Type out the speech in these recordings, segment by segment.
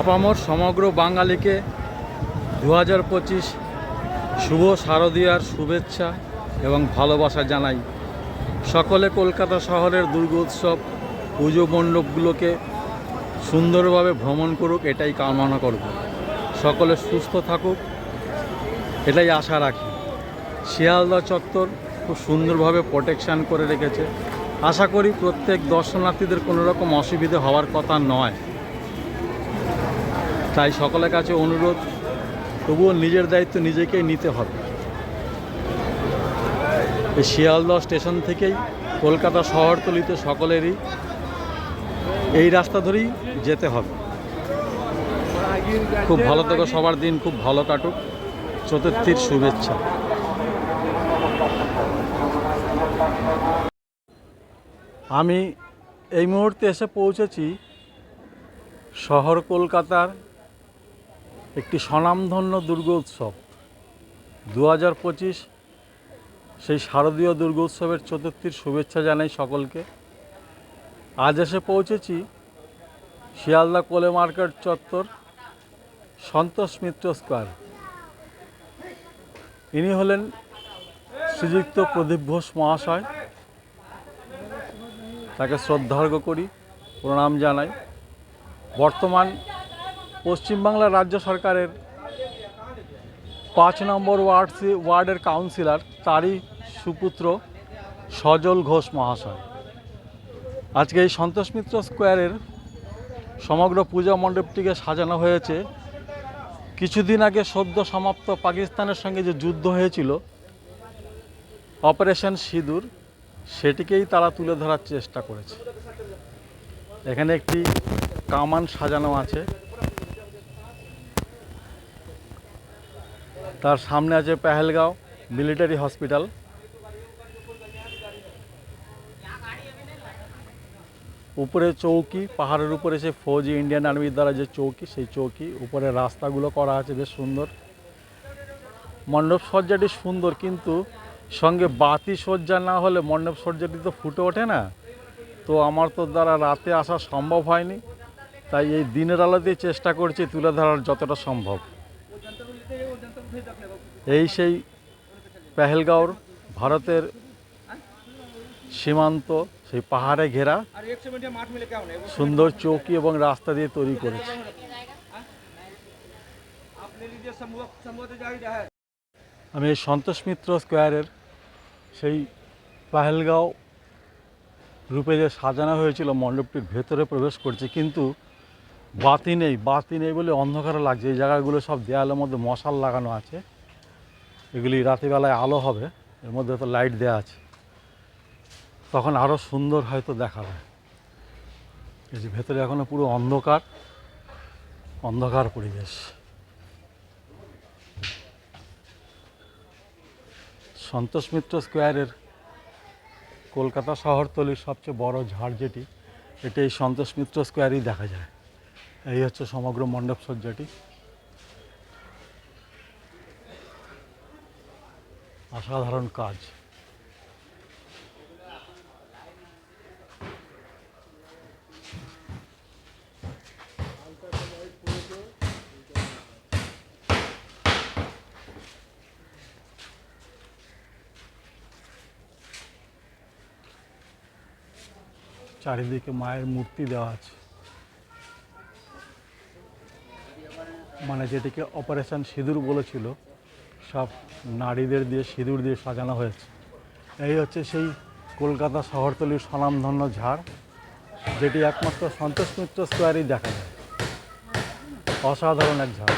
আপামর সমগ্র বাঙালিকে দু হাজার পঁচিশ শুভ শারদীয়ার শুভেচ্ছা এবং ভালোবাসা জানাই। সকলে কলকাতা শহরের দুর্গোৎসব পুজো মণ্ডপগুলোকে সুন্দরভাবে ভ্রমণ করুক, এটাই কামনা করব। সকলে সুস্থ থাকুক, এটাই আশা রাখি। শিয়ালদা চত্বর খুব সুন্দরভাবে প্রোটেকশান করে রেখেছে। আশা করি প্রত্যেক দর্শনার্থীদের কোনো রকম অসুবিধে হওয়ার কথা নয়। তাই সকলের কাছে অনুরোধ, তবুও নিজের দায়িত্ব নিজেকেই নিতে হবে। এই শিয়ালদহ স্টেশন থেকেই কলকাতা শহরতলিতে সকলেরই এই রাস্তা ধরেই যেতে হবে। খুব ভালো থেকো, সবার দিন খুব ভালো কাটুক, চতুর্থীর শুভেচ্ছা। আমি এই মুহূর্তে এসে পৌঁছেছি শহর কলকাতার একটি স্বনামধন্য দুর্গোৎসব দু হাজার পঁচিশ সেই শারদীয় দুর্গোৎসবের চতুর্থীর শুভেচ্ছা জানাই সকলকে। আজ এসে পৌঁছেছি শিয়ালদা কোলে মার্কেট চত্বর, সন্তোষ মিত্র স্কোয়ার। ইনি হলেন শ্রীযুক্ত প্রদীপ ঘোষ মহাশয়। তাকে শ্রদ্ধার্ঘ করি, প্রণাম জানাই। বর্তমান পশ্চিমবাংলা রাজ্য সরকারের পাঁচ নম্বর ওয়ার্ড ওয়ার্ডের কাউন্সিলর তারই সুপুত্র সজল ঘোষ মহাশয়। আজকে এই সন্তোষ মিত্র স্কোয়ারের সমগ্র পূজা মণ্ডপটিকে সাজানো হয়েছে। কিছুদিন আগে সদ্য সমাপ্ত পাকিস্তানের সঙ্গে যে যুদ্ধ হয়েছিল, অপারেশন সিঁদুর, সেটিকেই তারা তুলে ধরার চেষ্টা করেছে। এখানে একটি কামান সাজানো আছে। তার সামনে আছে পেহেলগাঁও মিলিটারি হসপিটাল। উপরে চৌকি, পাহাড়ের উপরে সে ফৌজি ইন্ডিয়ান আর্মির দ্বারা যে চৌকি, সেই চৌকি, উপরে রাস্তাগুলো করা আছে, বেশ সুন্দর। মণ্ডপ সজ্জাটি সুন্দর, কিন্তু সঙ্গে বাতি সজ্জা না হলে মণ্ডপ সজ্জাটি তো ফুটে ওঠে না। তো আমার তো দ্বারা রাতে আসা সম্ভব হয়নি, তাই এই দিনের আলোতেই চেষ্টা করছি তুলে ধরার যতটা সম্ভব। এই সেই পেহেলগাঁওর ভারতের সীমান্ত, সেই পাহাড়ে ঘেরা সুন্দর চৌকি এবং রাস্তা দিয়ে তৈরি করেছে। আমি এই সন্তোষ মিত্র স্কোয়ারের সেই পাহেলগাঁও রূপে যে সাজানো হয়েছিল, মণ্ডপটির ভেতরে প্রবেশ করছে, কিন্তু বাতি নেই বাতি নেই বলে অন্ধকার লাগছে। এই জায়গাগুলো সব দেয়ালের মধ্যে মশাল লাগানো আছে। এগুলি রাতেরবেলায় আলো হবে, এর মধ্যে তো লাইট দেওয়া আছে। তখন আরও সুন্দর হয়তো দেখাবে এই যে ভেতরে এখনও পুরো অন্ধকার অন্ধকার পরিবেশ। সন্তোষ মিত্র স্কোয়ারের কলকাতা শহরতলির সবচেয়ে বড় ঝাড় যেটি, এটি এই সন্তোষ মিত্র স্কোয়ারেই দেখা যায়। এই হচ্ছে সমগ্র মণ্ডপ সজ্জাটি অসাধারণ কাজ। চারিদিকে মায়ের মূর্তি দেওয়া আছে। মানে যেটিকে অপারেশন সিঁদুর বলেছিল সব নারীদের দিয়ে, সিঁদুর দিয়ে সাজানো হয়েছে। এই হচ্ছে সেই কলকাতা শহরতলির স্বনামধন্য ঝাড়, যেটি একমাত্র সন্তোষ মিত্র স্কোয়ারেই দেখা যায়। অসাধারণ এক ঝাড়।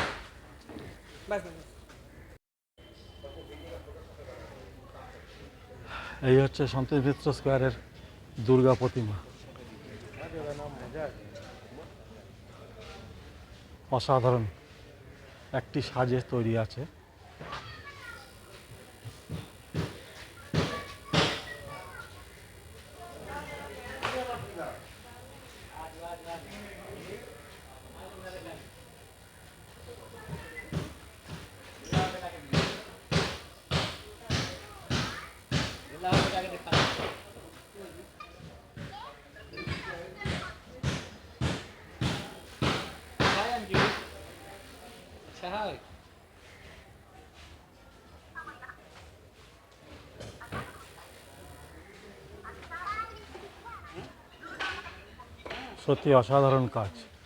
এই হচ্ছে সন্তোষ মিত্র স্কোয়ারের দুর্গা প্রতিমা। অসাধারণ একটি সাজে তৈরি আছে। सत्य असाधारण क्या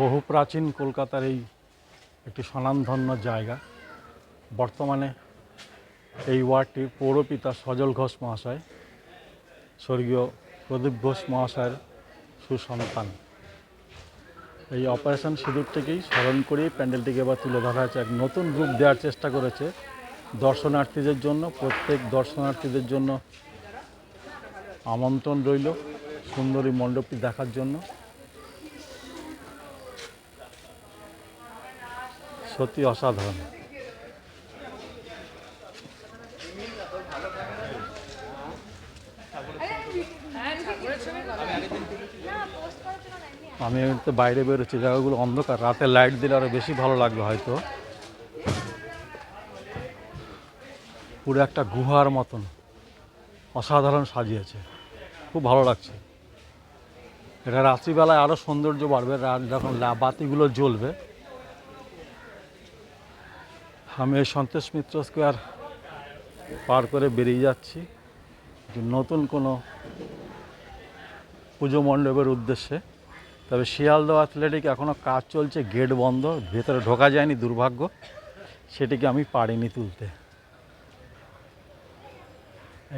বহু প্রাচীন কলকাতার এই একটি স্বনামধন্য জায়গা। বর্তমানে এই ওয়ার্ডটির পৌরপিতা সজল ঘোষ মহাশয়, স্বর্গীয় প্রদীপ ঘোষ মহাশয়ের সুসন্তান। এই অপারেশন সিঁদুর থেকেই স্মরণ করেই প্যান্ডেলটিকে এবার তুলে ধরা হয়েছে। এক নতুন রূপ দেওয়ার চেষ্টা করেছে দর্শনার্থীদের জন্য, প্রত্যেক দর্শনার্থীদের জন্য আমন্ত্রণ রইল সুন্দরী মণ্ডপটি দেখার জন্য। সত্যি অসাধারণ। আমি তো বাইরে বেরোচ্ছি, জায়গাগুলো অন্ধকার। রাতে লাইট দিলে আরও বেশি ভালো লাগবে হয়তো। পুরো একটা গুহার মতন। অসাধারণ সাজিয়েছে। খুব ভালো লাগছে। এটা রাত্রিবেলায় আরও সৌন্দর্য বাড়বে। যখন বাতিগুলো জ্বলবে আমি সন্তোষ মিত্র স্কোয়ার পার করে বেরিয়ে যাচ্ছি। নতুন কোনো পুজো মণ্ডপের উদ্দেশ্যে। তবে শিয়ালদহ অ্যাথলেটিক এখনও কাজ চলছে, গেট বন্ধ, ভেতরে ঢোকা যায়নি দুর্ভাগ্য। সেটিকে আমি পারিনি তুলতে।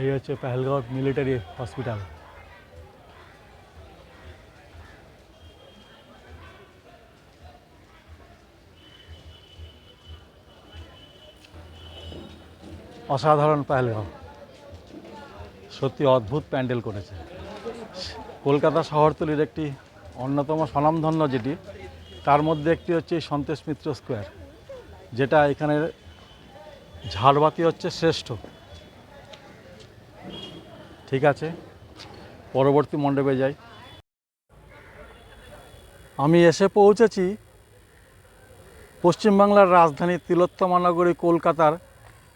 এই হচ্ছে পেহেলগাঁও মিলিটারি হসপিটাল। অসাধারণ পেহেলগাঁও সত্যি অদ্ভুত প্যান্ডেল করেছে। কলকাতা শহরতলির একটি অন্যতম স্বনামধন্য যেটি, তার মধ্যে একটি হচ্ছে সন্তোষ মিত্র স্কোয়ার, যেটা এখানের ঝাড়বাতি হচ্ছে শ্রেষ্ঠ। ঠিক আছে, পরবর্তী মণ্ডপে যাই। আমি এসে পৌঁছেছি পশ্চিমবাংলার রাজধানী তিলোত্তমা নগরী, কলকাতার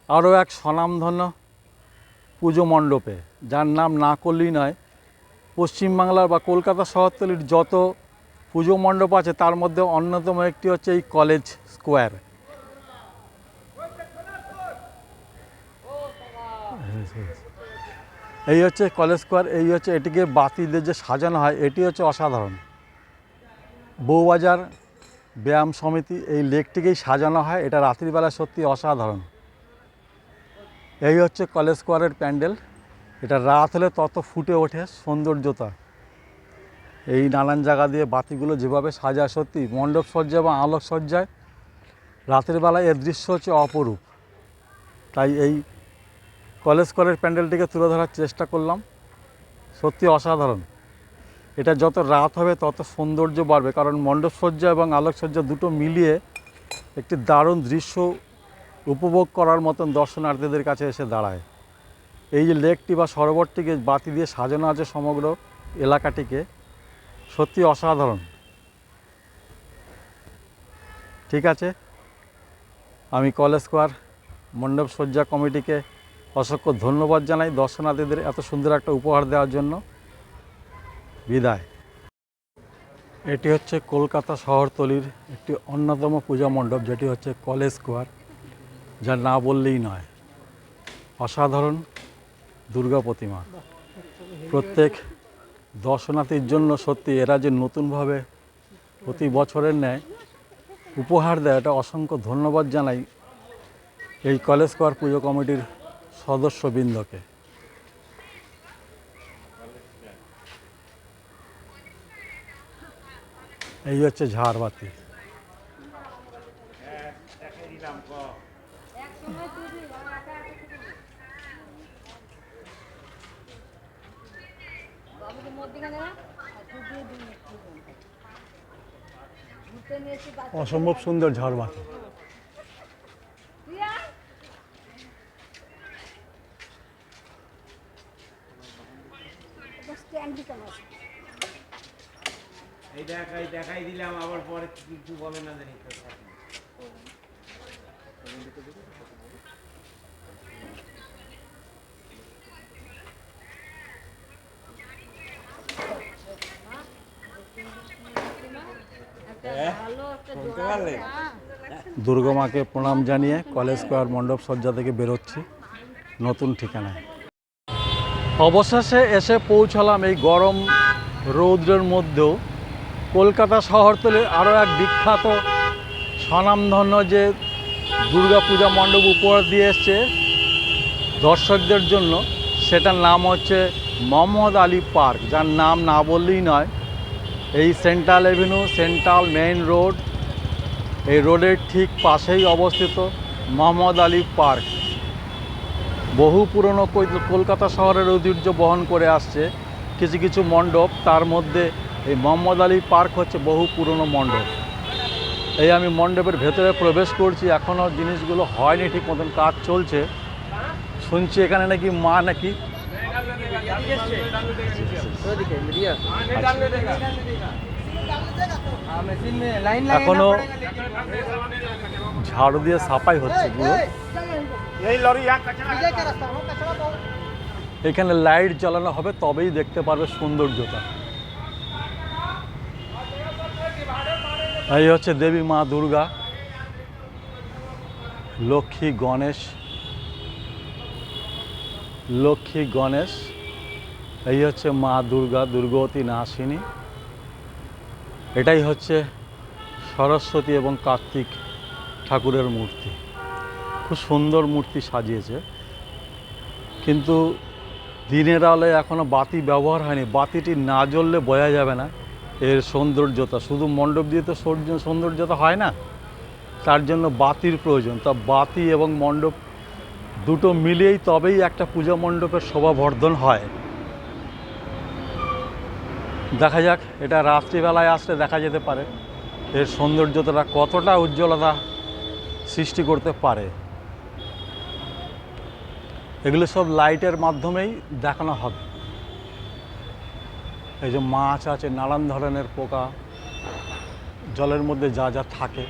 আরও এক স্বনামধন্য পুজো মণ্ডপে, যার নাম না করলেই নয়, পশ্চিমবাংলার বা কলকাতা শহরতলির যত পুজো মণ্ডপ আছে, তার মধ্যে অন্যতম একটি হচ্ছে এই কলেজ স্কোয়ার। এই হচ্ছে কলেজ স্কোয়ার, এই হচ্ছে এটিকে বাতিদের যে সাজানো হয়, এটি হচ্ছে অসাধারণ। বউবাজার ব্যায়াম সমিতি এই লেকটিকেই সাজানো হয়, এটা রাত্রিবেলা সত্যি অসাধারণ। এই হচ্ছে কলেজ স্কোয়ারের প্যান্ডেল। এটা রাত হলে তত ফুটে ওঠে সৌন্দর্যতা। এই নানান জায়গা দিয়ে বাতিগুলো যেভাবে সাজা সত্যি, মণ্ডপ সজ্জা বা আলোক সজ্জায়, রাতের বেলায় এর দৃশ্য হচ্ছে অপরূপ। তাই এই কলেজ স্কোয়ারের প্যান্ডেলটিকে তুলে ধরার চেষ্টা করলাম। সত্যি অসাধারণ। এটা যত রাত হবে, তত সৌন্দর্য বাড়বে। কারণ মণ্ডপ সজ্জা এবং আলোকসজ্জা দুটো মিলিয়ে একটি দারুণ দৃশ্য উপভোগ করার মতন দর্শনার্থীদের কাছে এসে দাঁড়ায়। এই যে লেকটি বা সরোবরটিকে বাতি দিয়ে সাজানো আছে সমগ্র এলাকাটিকে, সত্যি অসাধারণ। ঠিক আছে? আমি কলেজ স্কোয়ার মণ্ডপ সজ্জা কমিটিকে অসংখ্য ধন্যবাদ জানাই দর্শনার্থীদের এত সুন্দর একটা উপহার দেওয়ার জন্য। বিদায়। এটি হচ্ছে কলকাতা শহরতলির একটি অন্যতম পূজা মণ্ডপ, যেটি হচ্ছে কলেজ স্কোয়ার। যা না বললেই নয়। অসাধারণ দুর্গা প্রতিমা। প্রত্যেক দর্শনার্থীর জন্য সত্যি এরা যে নতুনভাবে প্রতি বছরের ন্যায় উপহার দেয়, এটা অসংখ্য ধন্যবাদ জানাই এই কলেজ স্কোয়ার পুজো কমিটির সদস্যবৃন্দকে। এই হচ্ছে ঝাড়বাতি বাবুকে মধ্যখানে না আর তুই দিয়ে দিন একটু ঘুরতে নিয়ে এসে বাচ্চা অসম্ভব সুন্দর ঝাড়বাতি এই দেখাই দেখাই দিলাম আবার পরে কিছু বলে না জানি। তো সাথে। একটা ভালো দুর্গা মাকে প্রণাম জানিয়ে কলেজ স্কোয়ার মণ্ডপ সজ্জা থেকে বেরোচ্ছি। নতুন ঠিকানায়। অবশেষে এসে পৌঁছালাম এই গরম রৌদ্রের মধ্যেও। কলকাতা শহরতলে আরও এক বিখ্যাত স্বনামধন্য যে দুর্গাপূজা মণ্ডপ উপহার দিয়ে এসছে দর্শকদের জন্য। সেটার নাম হচ্ছে মোহাম্মদ আলী পার্ক যার নাম না বললেই নয় এই central avenue, central main road, এই রোডের ঠিক পাশেই অবস্থিত মোহাম্মদ আলী পার্ক। বহু পুরনো কলকাতা শহরের ঐতিহ্য বহন করে আসছে। কিছু কিছু মণ্ডপ, তার মধ্যে এই মোহাম্মদ আলী পার্ক হচ্ছে বহু পুরনো মণ্ডপ। এই আমি মণ্ডপের ভেতরে প্রবেশ করছি এখনও জিনিসগুলো হয়নি ঠিক মতন কাজ চলছে। শুনছি এখানে নাকি মা নাকি এখনও ঝাড়ু দিয়ে সাফাই হচ্ছে এখানে লাইট জ্বালানো হবে, তবেই দেখতে পারবে সৌন্দর্যতা এই হচ্ছে দেবী মা দুর্গা, লক্ষ্মী গণেশ লক্ষ্মী গণেশ। এই হচ্ছে মা দুর্গা দুর্গবতী নাসিনী। এটাই হচ্ছে সরস্বতী এবং কার্তিক ঠাকুরের মূর্তি। খুব সুন্দর মূর্তি সাজিয়েছে। কিন্তু দিনের আলে এখনও বাতি ব্যবহার হয়নি। বাতিটি না জ্বললে বোঝা যাবে না এর সৌন্দর্যতা। শুধু মণ্ডপ দিয়ে তো সৌন্দর্যতা হয় না, তার জন্য বাতির প্রয়োজন। তা বাতি এবং মণ্ডপ দুটো মিলিয়েই তবেই একটা পূজা মণ্ডপের শোভাবর্ধন হয়। দেখা যাক, এটা রাত্রিবেলায় আসলে দেখা যেতে পারে। এর সৌন্দর্যতাটা কতটা উজ্জ্বলতা সৃষ্টি করতে পারে। এগুলো সব লাইটের মাধ্যমেই দেখানো হবে। এই যে মাছ আছে, নানান ধরনের পোকা, জলের মধ্যে যা যা থাকে,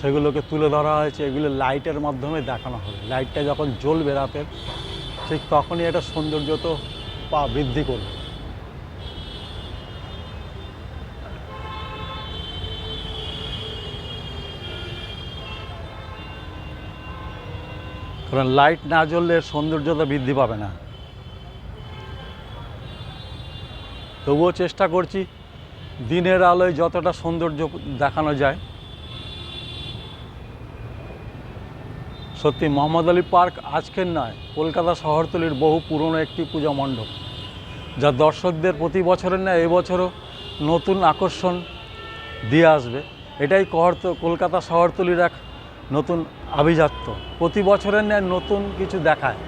সেগুলোকে তুলে ধরা হয়েছে। এগুলো লাইটের মাধ্যমে দেখানো হবে। লাইটটা যখন জ্বলবে রাতের ঠিক তখনই এটা সৌন্দর্য তো পা বৃদ্ধি করবে। কারণ লাইট না জ্বললে সৌন্দর্যতা বৃদ্ধি পাবে না। তবুও চেষ্টা করছি দিনের আলোয় যতটা সৌন্দর্য দেখানো যায়। সত্যি মোহাম্মদ আলী পার্ক আজকের নয়, কলকাতা শহরতলির বহু পুরনো একটি পূজা মণ্ডপ, যা দর্শকদের প্রতি বছরের ন্যায় এবছরও নতুন আকর্ষণ দিয়ে আসবে। এটাই কহর্ত কলকাতা শহরতলির এক নতুন আভিজাত্য। প্রতি বছরের ন্যায় নতুন কিছু দেখায়।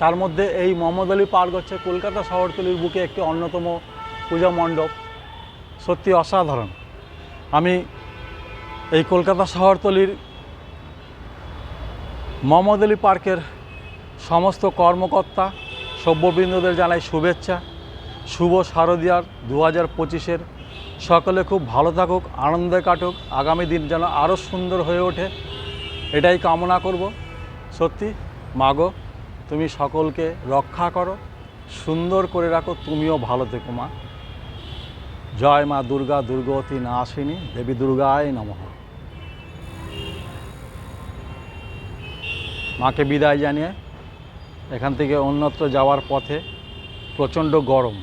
তার মধ্যে এই মোহাম্মদ আলী পার্ক হচ্ছে কলকাতা শহরতলির বুকে একটি অন্যতম পূজা মণ্ডপ। সত্যি অসাধারণ। আমি এই কলকাতা শহরতলির মোহাম্মদ আলী পার্কের সমস্ত কর্মকর্তা, সভ্যবৃন্দদের জানাই শুভেচ্ছা। শুভ শারদীয়ার দু হাজার পঁচিশের সকলে খুব ভালো থাকুক, আনন্দে কাটুক, আগামী দিন যেন আরও সুন্দর হয়ে ওঠে, এটাই কামনা করব। সত্যি, মাগো, তুমি সকলকে রক্ষা করো, সুন্দর করে রাখো, তুমিও ভালো থেকো, মা। জয় মা দুর্গা দুর্গবতী নাসিনী দেবী দুর্গায় নমঃ। মাকে বিদায় জানিয়ে এখান থেকে অন্যত্র যাওয়ার পথে প্রচণ্ড গরম।